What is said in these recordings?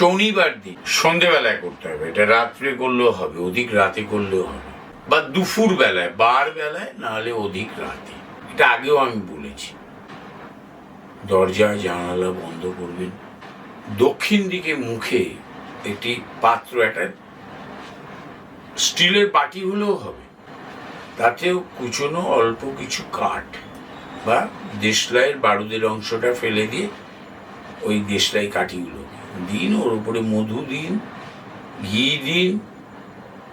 শনিবার দিন সন্ধেবেলায় করতে হবে। এটা রাত্রে করলেও হবে, অধিক রাতে করলেও হবে। বা দুপুর বেলায়, বার বেলায়, নাহলে অধিক রাতে। এটা আগেও আমি বলেছি। দরজা জানালা বন্ধ করবেন। দক্ষিণ দিকে মুখে একটি পাত্র একটা স্টিলের বাটি হলেও হবে। তাতেও কুচনো অল্প কিছু কাঠ বা দেশলাইয়ের বারুদের অংশটা ফেলে দিয়ে ওই দেশলাই কাঠিগুলো দিন, ওর উপরে মধু দিন, ঘি দিন,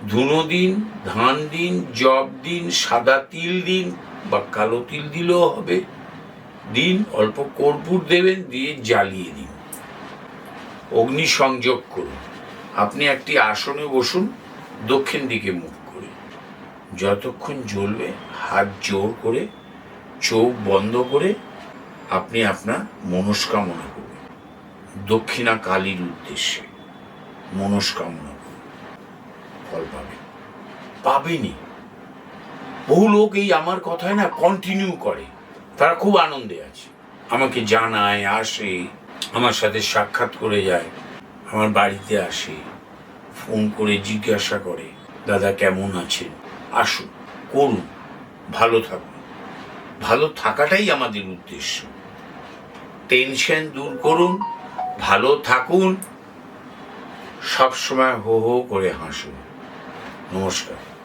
ধুনো দিন, ধান দিন জব দিন, সাদা তিল দিন বা কালো তিল দিলেও হবে। দিন অল্প কর্পূর দেবেন, দিয়ে জ্বালিয়ে দিন। অগ্নি সংযোগ করুন। আপনি একটি আসনে বসুন, দক্ষিণ দিকে মুখ করে। যতক্ষণ জ্বলবে, হাত জোর করে, চোখ বন্ধ করে, আপনি আপনার মনস্কামনা দক্ষিণা কালীর উদ্দেশ্যে। মনস্কামনা ফল পাবেন। পাবেনই বহু লোক এই আমার কথায় না কন্টিনিউ করে। তারা খুব আনন্দে আছে। আমাকে জানায়, আসে, আমার সাথে সাক্ষাৎ করে যায়, আমার বাড়িতে আসে, ফোন করে জিজ্ঞাসা করে, দাদা কেমন আছেন? আসুন, করুন, ভালো থাকুন। ভালো থাকাটাই আমাদের উদ্দেশ্য। টেনশন দূর করুন ভালো থাকুন। সবসময় হো হো করে হাসুন। নমস্কার।